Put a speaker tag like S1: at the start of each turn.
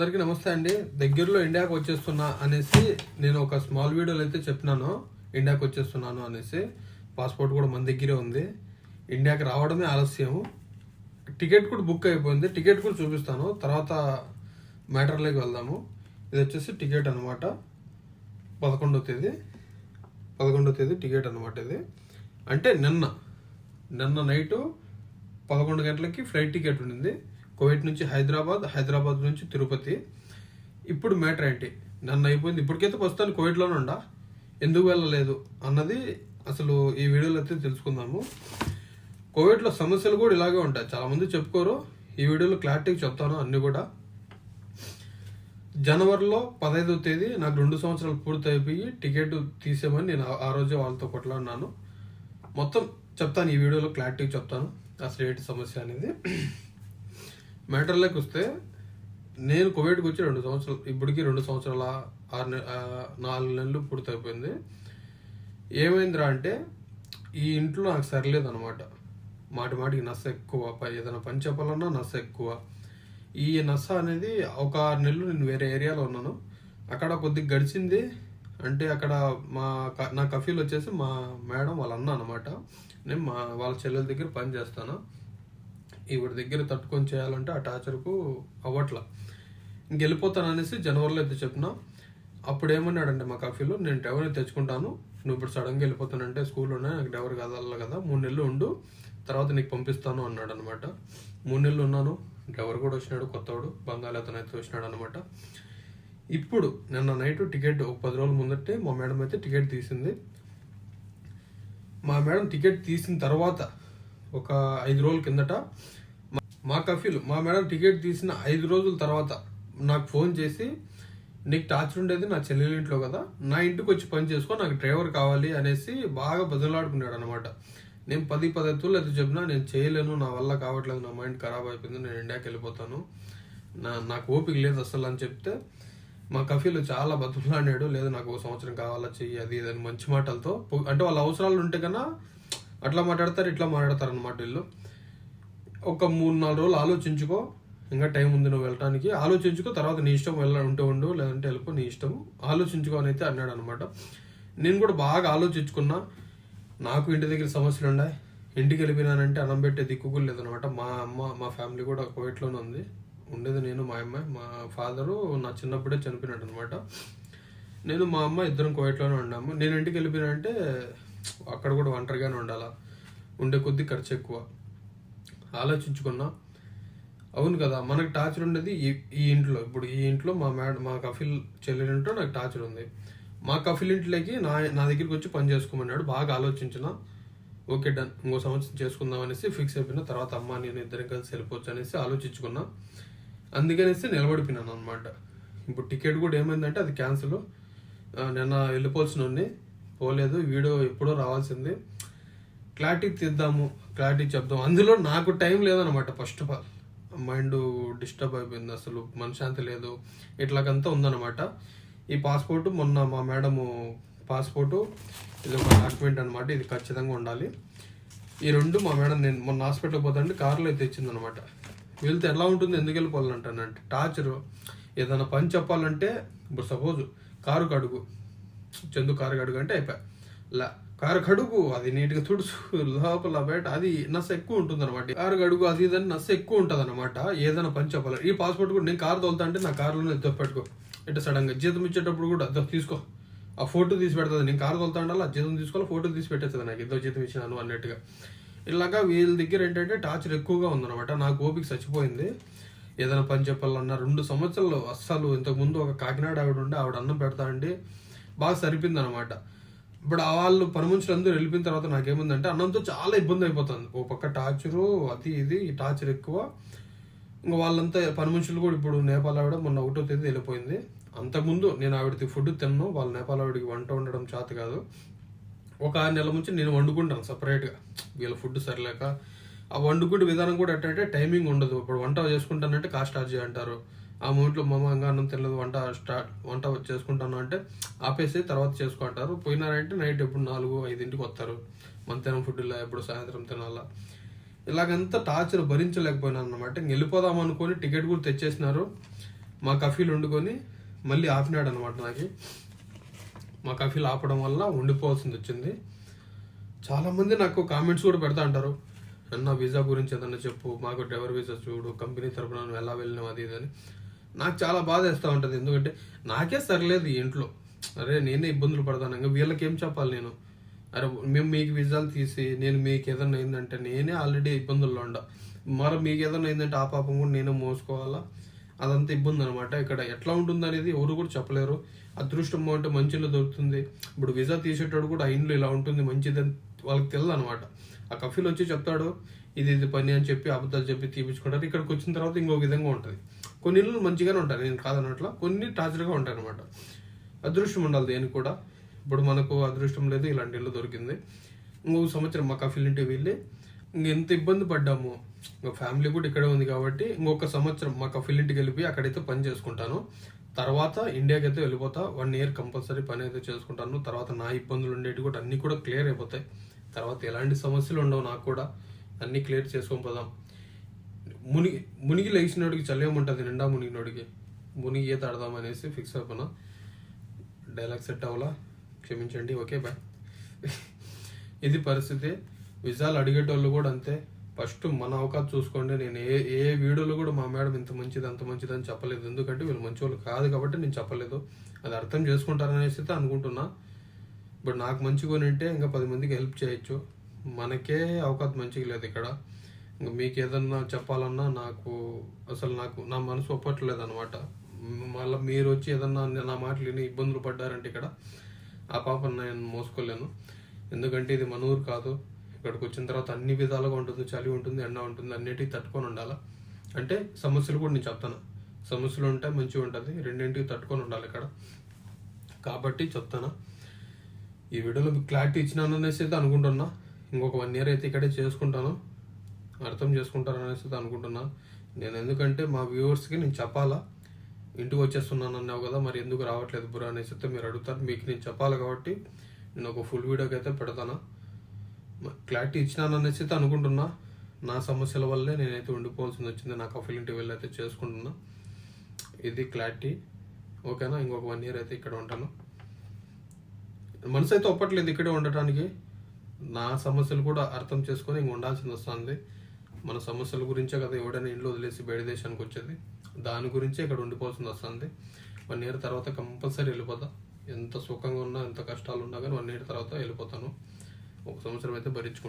S1: అందరికీ నమస్తే అండి. దగ్గరలో ఇండియాకి వచ్చేస్తున్నా అనేసి నేను ఒక స్మాల్ వీడియోలో అయితే చెప్పినాను. ఇండియాకి వచ్చేస్తున్నాను అనేసి. పాస్పోర్ట్ కూడా మన దగ్గరే ఉంది. ఇండియాకి రావడమే ఆలస్యం. టికెట్ కూడా బుక్ అయిపోయింది. టికెట్ కూడా చూపిస్తాను. తర్వాత మ్యాటర్లోకి వెళ్దాము. ఇది వచ్చేసి టికెట్ అనమాట పదకొండో తేదీ. పదకొండో తేదీ టికెట్ అనమాట ఇది. అంటే నిన్న. నిన్న నైటు పదకొండు గంటలకి ఫ్లైట్ టికెట్ ఉండింది. కువైట్ నుంచి హైదరాబాద్ హైదరాబాద్ నుంచి తిరుపతి. ఇప్పుడు మ్యాటర్ ఏంటి? నన్ను అయిపోయింది. ఇప్పటికైతే ప్రస్తుతానికి కువైట్లోనే ఉండా. ఎందుకు వెళ్ళలేదు అన్నది అసలు ఈ వీడియోలో అయితే తెలుసుకుందాము. కోవిడ్లో సమస్యలు కూడా ఇలాగే ఉంటాయి. చాలామంది చెప్పుకోరు. ఈ వీడియోలో క్లారిటీగా చెప్తాను అన్ని కూడా. జనవరిలో పదహైదవ తేదీ నాకు రెండు సంవత్సరాలు పూర్తయిపోయి టికెట్ తీసేమని నేను ఆ- ఆ రోజే వాళ్ళతో కొట్లాడినాను. మొత్తం చెప్తాను ఈ వీడియోలో క్లారిటీగా చెప్తాను. అసలు ఏంటి సమస్య అనేది. మ్యాటర్లోకి వస్తే నేను కోవిడ్కి వచ్చి రెండు సంవత్సరాలు ఇప్పటికి రెండు సంవత్సరాల ఆరు నాలుగు నెలలు పూర్తి అయిపోయింది ఏమైందిరా అంటే ఈ ఇంట్లో నాకు సరిలేదు అనమాట మాటి మాటికి నస ఎక్కువ ప- ఏదైనా పని చెప్పాలన్నా నస ఎక్కువ. ఈ నస అనేది ఒక ఆరు నెలలు నేను వేరే ఏరియాలో ఉన్నాను. అక్కడ కొద్దిగా గడిచింది. అంటే అక్కడ మా క- నా కఫీల్ వచ్చేసి మా మేడం వాళ్ళ అన్న అనమాట నేను మా వాళ్ళ చెల్లెల దగ్గర పని చేస్తాను. ఈవిడ దగ్గర తట్టుకొని చేయాలంటే ఆ టార్చర్కు అవ్వట్లా. ఇంకెళ్ళిపోతాననేసి జనవరిలో అయితే చెప్పిన అప్పుడు ఏమన్నాడంటే మా కాఫీలో నేను డ్రైవర్ని తెచ్చుకుంటాను. నువ్వు ఇప్పుడు సడన్గా వెళ్ళిపోతానంటే స్కూల్లోనే నాకు డ్రైవర్ కదల కదా మూడు నెలలు ఉండు తర్వాత నీకు పంపిస్తాను అన్నాడు అనమాట మూడు నెలలు ఉన్నాను డ్రైవర్ కూడా వచ్చినాడు కొత్తవాడు బంగాళీ అతను అయితే వచ్చినాడు అనమాట ఇప్పుడు నిన్న నైట్ టికెట్ ఒక పది రోజుల ముందటే మా మేడం అయితే టికెట్ తీసింది. మా మేడం టికెట్ తీసిన తర్వాత ఒక ఐదు రోజుల కిందట మా- కఫీల్ కఫీలు మా మేడం టికెట్ తీసిన ఐదు రోజుల తర్వాత నాకు ఫోన్ చేసి నీకు టార్చర్ ఉండేది నా చెల్లెల ఇంట్లో కదా నా ఇంటికి వచ్చి పని చేసుకో నాకు డ్రైవర్ కావాలి అనేసి బాగా బదులాడుకున్నాడు అనమాట నేను పది పదెత్తులు అయితే చెప్పినా నేను చేయలేను నా వల్ల కావట్లేదు నా మైండ్ ఖరాబ్ అయిపోయింది నేను ఇండియాకి వెళ్ళిపోతాను నా నాకు ఓపిక లేదు అసలు అని చెప్తే మా కఫీలు చాలా బతుకులాడాడు లేదు నాకు ఒక సంవత్సరం కావాలా చెయ్యి అది ఇది అని మంచి మాటలతో అంటే వాళ్ళ అవసరాలు ఉంటే కన్నా అట్లా మాట్లాడతారు ఇట్లా మాట్లాడతారు అనమాట వీళ్ళు. ఒక మూడు నాలుగు రోజులు ఆలోచించుకో. ఇంకా టైం ఉంది నువ్వు వెళ్ళడానికి ఆలోచించుకో తర్వాత నీ ఇష్టం వెళ్ళ ఉంటే ఉండు లేదంటే వెళ్ళిపో నీ ఇష్టం. ఆలోచించుకో అని అయితే అన్నాడు అనమాట నేను కూడా బాగా ఆలోచించుకున్నా. నాకు ఇంటి దగ్గర సమస్యలు ఉన్నాయి. ఇంటికి వెళ్ళిపోయినానంటే అన్నం పెట్టే దిక్కు కూడా లేదనమాట. మా అమ్మ మా ఫ్యామిలీ కూడా కోవిడ్లోనే ఉంది. ఉండేది నేను మా అమ్మాయి మా ఫాదరు నా చిన్నప్పుడే చనిపోయినాడు అనమాట నేను మా అమ్మ ఇద్దరం కోవిడ్లోనే ఉన్నాము నేను ఇంటికి వెళ్ళిపోయినంటే అక్కడ కూడా ఒంటరిగానే ఉండాలా? ఉండే కొద్ది ఖర్చు ఎక్కువ. ఆలోచించుకున్నా. అవును కదా మనకు టార్చర్ ఉండేది ఈ ఈ ఇంట్లో. ఇప్పుడు ఈ ఇంట్లో మా మేడ మా కఫిల్ చెల్లెలింటో నాకు టార్చర్ ఉంది. మా కఫిల్ ఇంట్లోకి నా నా దగ్గరికి వచ్చి పని చేసుకోమన్నాడు బాగా ఆలోచించిన. ఓకే డన్ ఇంకో సంవత్సరం చేసుకుందాం అనేసి ఫిక్స్ అయిపోయిన తర్వాత అమ్మ నేను ఇద్దరం కలిసి వెళ్ళిపోవచ్చు అనేసి ఆలోచించుకున్నా. అందుకనేసి నిలబడిపోయినాను అనమాట ఇప్పుడు టికెట్ కూడా ఏమైందంటే అది క్యాన్సిల్. నిన్న వెళ్ళిపోవాల్సిన పోలేదు వీడియో ఎప్పుడో రావాల్సింది. క్లారిటీ తీద్దాము. క్లారిటీ చెప్దాం. అందులో నాకు టైం లేదనమాట first of all. Mind disturb అయిపోయింది అసలు మనశ్శాంతి లేదు ఇట్లాగంతా ఉందన్నమాట. ఈ పాస్పోర్ట్ మొన్న మా మేడము పాస్పోర్టు ఇది ఒక డాక్యుమెంట్ అనమాట ఇది ఖచ్చితంగా ఉండాలి. ఈ రెండు మా మేడం నేను మొన్న హాస్పిటల్కి పోతాంటే కార్లో అయితే ఇచ్చిందనమాట వెళ్తే ఎలా ఉంటుంది ఎందుకు వెళ్ళిపోవాలంటానంటే టార్చర్ ఏదైనా పని చెప్పాలంటే ఇప్పుడు సపోజ్ కారు కడుగు. చందు కారు కడుగు అంటే అయిపోయా. లా కారు కడుగు అది నీట్గా తుడుచు లోపల బయట అది నస్ ఎక్కువ ఉంటుంది అనమాట కారు కడుగు అది ఇదని నస్ ఎక్కువ ఉంటుంది అనమాట ఏదైనా పని చెప్పాలి. ఈ పాస్పోర్ట్ కూడా నేను కారు తోలుతా అంటే నా కారులోనే ఎత్తో పెట్టుకో. ఇట్లా సడన్గా జీతం ఇచ్చేటప్పుడు కూడా అదో తీసుకో. ఆ ఫోటో తీసి పెడుతుంది. నేను కారు తోలుతా ఉండాలి ఆ జీతం తీసుకోవాలి? ఫోటో తీసి పెట్టేస్తుంది నాకు. ఇద్దరు జీతం ఇచ్చినాను అన్నట్టుగా. ఇలాగా వీళ్ళ దగ్గర ఏంటంటే టార్చర్ ఎక్కువగా ఉందన్నమాట. నాకు ఓపిక చచ్చిపోయింది. ఏదైనా పని చెప్పాలన్న రెండు సంవత్సరాలు అస్సలు ఇంతకుముందు ఒక కాకినాడ ఆవిడ ఉండే ఆవిడ అన్నం పెడతా అండి బాగా సరిపోయింది అనమాట ఇప్పుడు వాళ్ళు పని మనుషులు అందరూ వెళ్ళిపోయిన తర్వాత నాకేముందంటే అన్నంతో చాలా ఇబ్బంది అయిపోతుంది. ఓ పక్క టార్చరు అది ఇది ఈ టార్చర్ ఎక్కువ. ఇంకా వాళ్ళంతా పని మనుషులు కూడా ఇప్పుడు నేపాల్ ఆవిడ మొన్న ఒకటో తేదీ వెళ్ళిపోయింది. అంతకుముందు నేను ఆవిడకి ఫుడ్ తిన్నాను వాళ్ళ నేపాల్ ఆవిడకి వంట వండడం చేత కాదు. ఒక ఆరు నెలల నుంచి నేను వండుకుంటాను సపరేట్గా వీళ్ళ ఫుడ్ సరిలేక. ఆ వండుకుంటే విధానం కూడా ఎట్టంటే టైమింగ్ ఉండదు. ఇప్పుడు వంట చేసుకుంటానంటే కాస్ట్ స్టార్ట్ అంటారు ఆ మూమెంట్లో మా అమ్మ ఇంకా అన్నం తినలేదు వంట స్టార్ట్ వంట చేసుకుంటాను అంటే ఆపేసి తర్వాత చేసుకుంటారు. పోయినారంటే నైట్ ఎప్పుడు నాలుగు ఐదింటికి వస్తారు. మధ్యాహ్నం ఫుడ్ ఇలా ఎప్పుడు సాయంత్రం తినాలా. ఇలాగంతా టార్చర్ భరించలేకపోయినాను అనమాట వెళ్ళిపోదాం అనుకొని టికెట్ కూడా తెచ్చేసినారు. మా కఫీలు వండుకొని మళ్ళీ ఆపినాడు అనమాట నాకు. మా కఫీలు ఆపడం వల్ల ఉండిపోవాల్సింది వచ్చింది. చాలామంది నాకు కామెంట్స్ కూడా పెడతా అంటారు అన్న వీసా గురించి ఏదన్నా చెప్పు. మాకు డ్రైవర్ వీసా చూడు. కంపెనీ తరపున ఎలా వెళ్ళినావు? అది ఇది అని. నాకు చాలా బాధ వేస్తూ ఉంటుంది. ఎందుకంటే నాకే సరలేదు ఇంట్లో. అరే నేనే ఇబ్బందులు పడతాను. ఇంకా వీళ్ళకి ఏం చెప్పాలి నేను? అరే మేము మీకు విజాలు తీసి నేను మీకు ఏదన్నా అయిందంటే నేనే ఆల్రెడీ ఇబ్బందుల్లో ఉండ. మరి మీకు ఏదన్నా అయిందంటే ఆ పాపం కూడా నేనే మోసుకోవాలా? అదంతా ఇబ్బంది అనమాట ఇక్కడ ఎట్లా ఉంటుంది అనేది ఎవరు కూడా చెప్పలేరు. అదృష్టం అంటే మంచిలో దొరుకుతుంది. ఇప్పుడు వీసా తీసేటోడు కూడా ఆ ఇంట్లో ఇలా ఉంటుంది మంచిదని వాళ్ళకి తెలియదు అనమాట ఆ కఫీలు వచ్చి చెప్తాడు ఇది ఇది పని అని చెప్పి అబద్ధాలు చెప్పి తీపించుకుంటారు ఇక్కడికి వచ్చిన తర్వాత ఇంకో విధంగా ఉంటుంది. కొన్ని ఇళ్ళు మంచిగానే ఉంటాయి నేను కాదన్నట్ల. కొన్ని టార్చర్గా ఉంటాయి అనమాట అదృష్టం ఉండాలి దేనికి కూడా. ఇప్పుడు మనకు అదృష్టం లేదు ఇలాంటి ఇల్లు దొరికింది. ఇంకొక సంవత్సరం మా కఫీల్ ఇంటికి వెళ్ళి. ఇంకెంత ఇబ్బంది పడ్డాము. ఇంకా ఫ్యామిలీ కూడా ఇక్కడే ఉంది కాబట్టి ఇంకొక సంవత్సరం మా కఫీల్ ఇంటికి వెళ్ళిపోయి అక్కడైతే పని చేసుకుంటాను. తర్వాత ఇండియాకి అయితే వెళ్ళిపోతా. వన్ ఇయర్ కంపల్సరీ పని అయితే చేసుకుంటాను. తర్వాత నా ఇబ్బందులు ఉండేవి కూడా అన్నీ కూడా క్లియర్ అయిపోతాయి. తర్వాత ఎలాంటి సమస్యలు ఉండవు నాకు కూడా. అన్నీ క్లియర్ చేసుకొని పోదాం. మునిగి మునిగి లేచినోడికి చల్లేముంటుంది నిండా మునిగినోడికి. మునిగి ఈత ఆడదాం అనేసి ఫిక్స్ అయిపోయినా. డైలాగ్ సెట్ అవ్వాలా? క్షమించండి ఓకే బాయ్ ఇది పరిస్థితి. విజాలు అడిగేటోళ్ళు కూడా అంతే. ఫస్ట్ మన అవకాశం చూసుకోండి. నేను ఏ ఏ వీడియోలో కూడా మా మేడం ఇంత మంచిది అంత మంచిది అని చెప్పలేదు. ఎందుకంటే వీళ్ళు మంచి వాళ్ళు కాదు కాబట్టి నేను చెప్పలేదు. అది అర్థం చేసుకుంటారనేసి అయితే అనుకుంటున్నా. ఇప్పుడు నాకు మంచిగా ఉంటే ఇంకా పది మందికి హెల్ప్ చేయొచ్చు. మనకే అవకాశం మంచిగా లేదు ఇక్కడ. ఇంకా మీకు ఏదన్నా చెప్పాలన్నా నాకు అసలు నాకు నా మనసు ఒప్పట్లేదు అనమాట మళ్ళీ మీరు వచ్చి ఏదన్నా నా మాటలు విని ఇబ్బందులు పడ్డారంటే ఇక్కడ ఆ పాపను నేను మోసుకోలేను. ఎందుకంటే ఇది మన ఊరు కాదు. ఇక్కడికి వచ్చిన తర్వాత అన్ని విధాలుగా ఉంటుంది. చలి ఉంటుంది ఎండ ఉంటుంది అన్నిటికీ తట్టుకొని ఉండాలి? అంటే సమస్యలు కూడా నేను చెప్తాను. సమస్యలు ఉంటే మంచిగా ఉంటుంది. రెండింటికి తట్టుకొని ఉండాలి ఇక్కడ. కాబట్టి చెప్తాను. ఈ వీడియోలో క్లారిటీ ఇచ్చినాను అనేసి అయితే అనుకుంటున్నా. ఇంకొక వన్ ఇయర్ అయితే ఇక్కడే చేసుకుంటాను. అర్థం చేసుకుంటారు అనేసి అనుకుంటున్నా. నేను ఎందుకంటే మా వ్యూవర్స్కి నేను చెప్పాలా? ఇంటికి వచ్చేస్తున్నాను అన్నావు కదా మరి ఎందుకు రావట్లేదు బుర్ర అనేసి అయితే మీరు అడుగుతారు. మీకు నేను చెప్పాలి కాబట్టి నేను ఒక ఫుల్ వీడియోకి అయితే పెడతాను. క్లారిటీ ఇచ్చినాను అనేసి అయితే అనుకుంటున్నా. నా సమస్యల వల్లే నేనైతే ఉండిపోవాల్సింది వచ్చింది. నా కఫీల్ ఇంటికి వెళ్ళి అయితే చేసుకుంటున్నా. ఇది క్లారిటీ ఓకేనా? ఇంకొక వన్ ఇయర్ అయితే ఇక్కడ ఉంటాను. మనసు అయితే ఒప్పట్లేదు ఇక్కడే ఉండటానికి. నా సమస్యలు కూడా అర్థం చేసుకొని ఇంక ఉండాల్సింది వస్తుంది. మన సమస్యల గురించే కదా ఎవడైనా ఇంట్లో వదిలేసి బయట దేశానికి వచ్చేది? దాని గురించే ఇక్కడ ఉండిపోవాల్సింది వస్తుంది. వన్ ఇయర్ తర్వాత కంపల్సరీ వెళ్ళిపోతా. ఎంత సుఖంగా ఉన్నా ఎంత కష్టాలు ఉన్నా కానీ వన్ ఇయర్ తర్వాత వెళ్ళిపోతాను. ఒక సంవత్సరం అయితే భరించుకుంటాను